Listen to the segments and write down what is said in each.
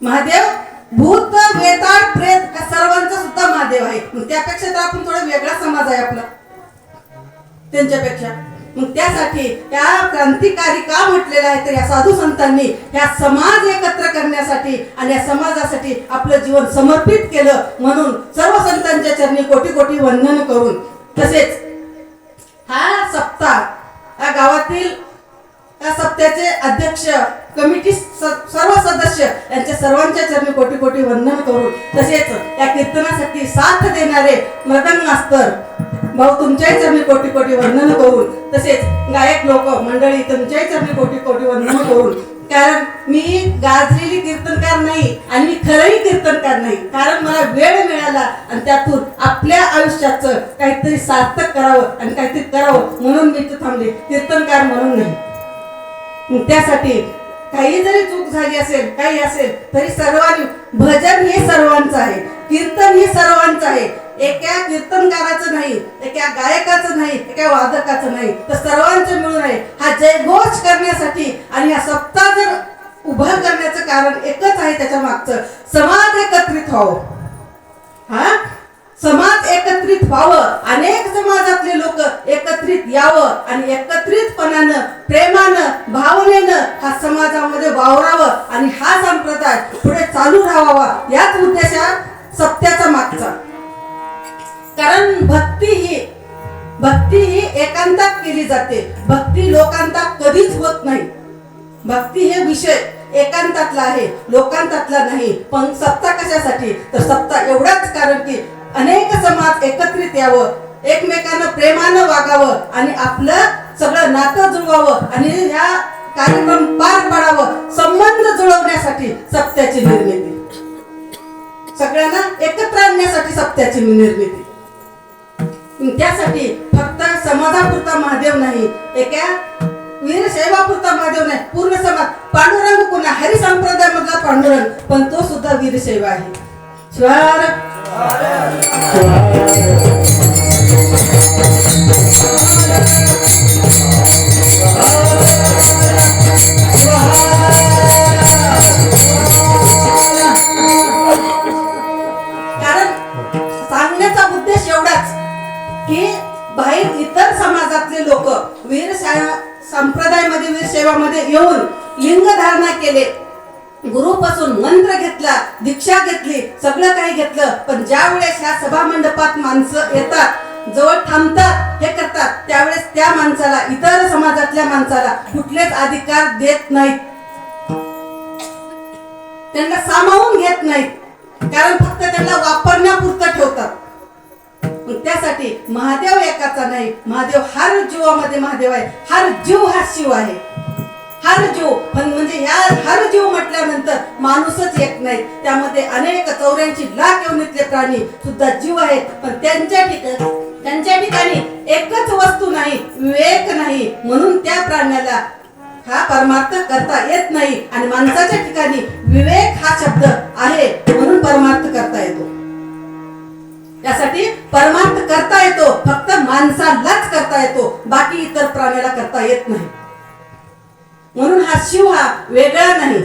महादेव भूत वेताळ प्रेत सर्वांचा सुद्धा महादेव आहे. मग त्यापेक्षा तर आपण थोडा वेगळा समाज आहे आपला. त्यांच्यापेक्षा. मग त्यासाठी त्या क्रांतिकारी का म्हटलेला आहे तर या साधू संतांनी ह्या समाज एकत्र करण्यासाठी आणि या समाजासाठी आपलं जीवन समर्पित केलं म्हणून सर्व संतांच्या चरणी कोटी कोटी वंदन करून तसेच हा सप्ताह या गावातील या सप्त्याचे अध्यक्ष कमिटी सर्व सदस्य यांच्या सर्वांच्या चरणी कोटी कोटी वंदन करून तसेच या कीर्तनासाठी साथ देणारे मदन मास्तर भाऊ तुमच्याही चरणी कोटी कोटी वंदन करून तसेच गायक लोक मंडळी तुमच्याही चरणी कोटी कोटी वंदन करून. कारण मी गाजलेली कीर्तनकार नाही आणि मी खरंही कीर्तनकार नाही. कारण मला वेळ मिळाला आणि त्यातून आपल्या आयुष्याचं काहीतरी सार्थक करावं आणि काहीतरी करावं म्हणून मी इथं थांबले. कीर्तनकार म्हणून नाही. त्यासाठी काही जरी चूक झाली असेल काही असेल तरी सर्वांनी भजन हे सर्वांचं आहे कीर्तन हे सर्वांचं आहे. एका कीर्तनकाराचं नाही एका गायकाचं नाही एका वादकाचं नाही. तर सर्वांचं मिळून आहे. हा जयघोष करण्यासाठी आणि हा सप्ताह जर उभा करण्याचं कारण एकच आहे त्याच्या मागचं. समाज एकत्रित व्हावं. हा? समाज एकत्रित व्हावं. अनेक समाजातले लोक एकत्रित यावं आणि एकत्रितपणानं प्रेमानं भावने हा समाजामध्ये वावरावं आणि हा संप्रदाय पुढे चालू राहावा याच उद्देशा सत्याचा मागचा. कारण भक्ती ही भक्ती ही एकांतात केली जाते. भक्ती लोकांतात कधीच होत नाही. भक्ती हे विषय एकांतातला आहे लोकांतातला नाही. पण सत्ता कशासाठी? तर सत्ता एवढाच कारण की अनेक समाज एकत्रित यावं एकमेकांना प्रेमानं वागावं आणि आपलं सगळं नातं जुळवावं आणि ह्या कार्यक्रम पार पाडावं संबंध जुळवण्यासाठी सत्याची निर्मिती. सगळ्यांना एकत्र आणण्यासाठी सत्याची निर्मिती. त्यासाठी फक्त समाजापुरता महादेव नाही एका वीरशैवापुरता महादेव नाही पूर्ण समाज पांडुरंग पुन्हा हरी संप्रदायामधला पांडुरंग पण तो सुद्धा वीरशैव आहे. शिवार इतर समाजातले लोक वीर संप्रदायामध्ये वीर येऊन लिंग धारणा केले. मंत्र घेतला दीक्षा घेतली सगळं काही घेतलं पण ज्या वेळेस ह्या सभा मंडपात माणसं येतात जवळ थांबतात हे करतात. त्यावेळेस त्या माणसाला इतर समाजातल्या माणसाला कुठलेच अधिकार देत नाहीत. त्यांना सामावून घेत नाहीत. कारण फक्त त्यांना वापरण्यापुरतं ठेवतात. त्यासाठी महादेव एकाचा नाही महादेव हर जीवामध्ये महादेव आहे. हर जीव हा शिव आहे. हर जीव पण म्हणजे ह्या हर जीव म्हटल्यानंतर माणूसच एक नाही. त्यामध्ये अनेक चौऱ्याऐंशी लाख येऊन प्राणी सुद्धा जीव आहेत. पण त्यांच्या ठिकाणी त्यांच्या ठिकाणी एकच वस्तू नाही विवेक नाही. म्हणून त्या प्राण्याला हा परमार्थ करता येत नाही. आणि माणसाच्या ठिकाणी विवेक हा शब्द आहे म्हणून परमार्थ करता येतो. त्यासाठी परमार्थ करता येतो फक्त माणसालाच करता येतो. बाकी इतर प्राण्याला करता येत नाही. म्हणून हा शिव हा वेगळा नाही.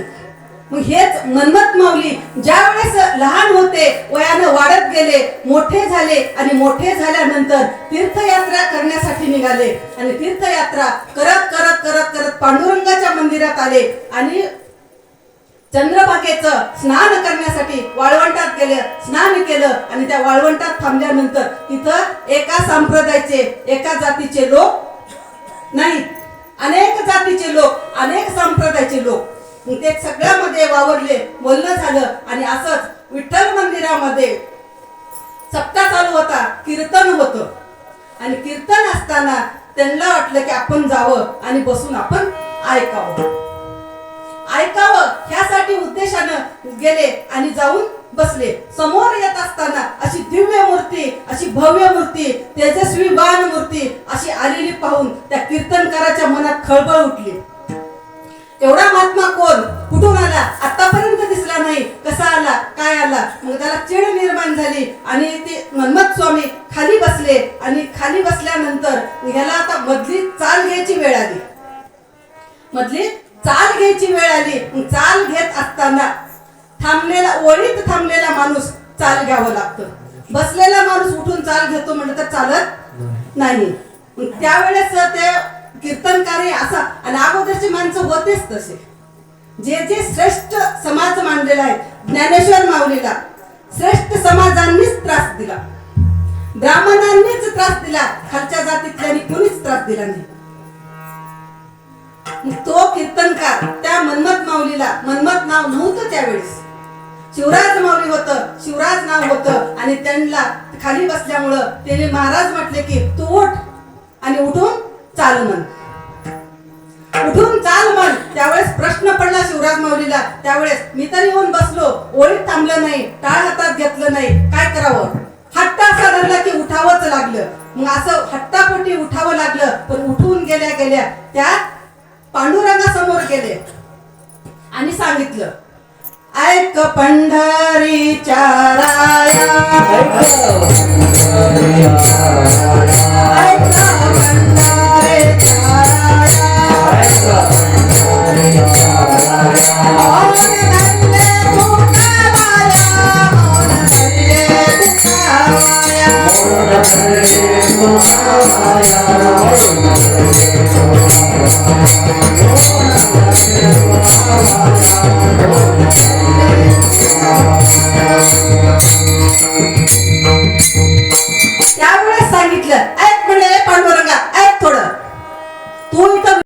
मग हेच मन्मत माऊली ज्या वेळेस लहान होते वयानं वाढत गेले मोठे झाले आणि मोठे झाल्यानंतर तीर्थयात्रा करण्यासाठी निघाले आणि तीर्थयात्रा करत करत करत करत पांडुरंगाच्या मंदिरात आले आणि चंद्रभागेचं स्नान करण्यासाठी वाळवंटात गेले स्नान केलं आणि त्या वाळवंटात थांबल्यानंतर तिथं एका संप्रदायाचे एका जातीचे लोक नाहीत अनेक जातीचे लोक अनेक संप्रदायाचे लोक इथे ते सगळ्यामध्ये वावरले बोलणं झालं. आणि असंच विठ्ठल मंदिरामध्ये सप्ताह चालू होता कीर्तन होतं. आणि कीर्तन असताना त्यांना वाटलं की आपण जावं आणि बसून आपण ऐकावं. ऐकावं ह्यासाठी उद्देशानं गेले आणि जाऊन बसले. समोर येत असताना अशी दिव्य मूर्ती अशी भव्य मूर्ती तेजस्वी बाण मूर्ती अशी आलेली पाहून त्या कीर्तनकाराच्या मनात खळबळ उठली. एवढा महात्मा कोण? कुठून आला? आतापर्यंत दिसला नाही. कसा आला? काय आला? मग त्याला चिड निर्माण झाली आणि ते मन्मथ स्वामी खाली बसले. आणि खाली बसल्यानंतर ह्याला आता मधली चाल घ्यायची वेळ आली. मधली चाल घ्यायची वेळ आली. चाल घेत असताना थांबलेला ओळीत थांबलेला माणूस चाल घ्यावं लागतं. बसलेला माणूस उठून चाल घेतो म्हणलं तर चालत नाही. त्यावेळेस ते कीर्तनकारी असा. आणि अगोदरची माणसं होतेच तसे. जे जे श्रेष्ठ समाज मानलेला आहे ज्ञानेश्वर माऊलीला श्रेष्ठ समाजांनीच त्रास दिला. ब्राह्मणांनीच त्रास दिला खालच्या जातीतल्यानी कुणीच त्रास दिला नाही. तो कीर्तनकार त्या मनमत माऊलीला मनमत नाव नव्हतं त्यावेळेस. शिवराज माऊली होतं शिवराज नाव होत आणि त्यांना खाली बसल्यामुळं त्याने महाराज म्हटले की तू उठ. आणि उठ चाल म्हण उठून चाल म्हण त्यावेळेस प्रश्न पडला शिवराज माऊलीला. त्यावेळेस मी तर येऊन बसलो. ओळीत थांबलं नाही. टाळ हातात घेतलं नाही. काय करावं? हट्टा असा धरला की उठावंच लागलं. मग असं हट्टापोटी उठावं लागलं. पण उठून गेल्या गेल्या त्या पांडुरंगासमोर गेले. आणि सांगितलं ऐक पंढरीच्या राया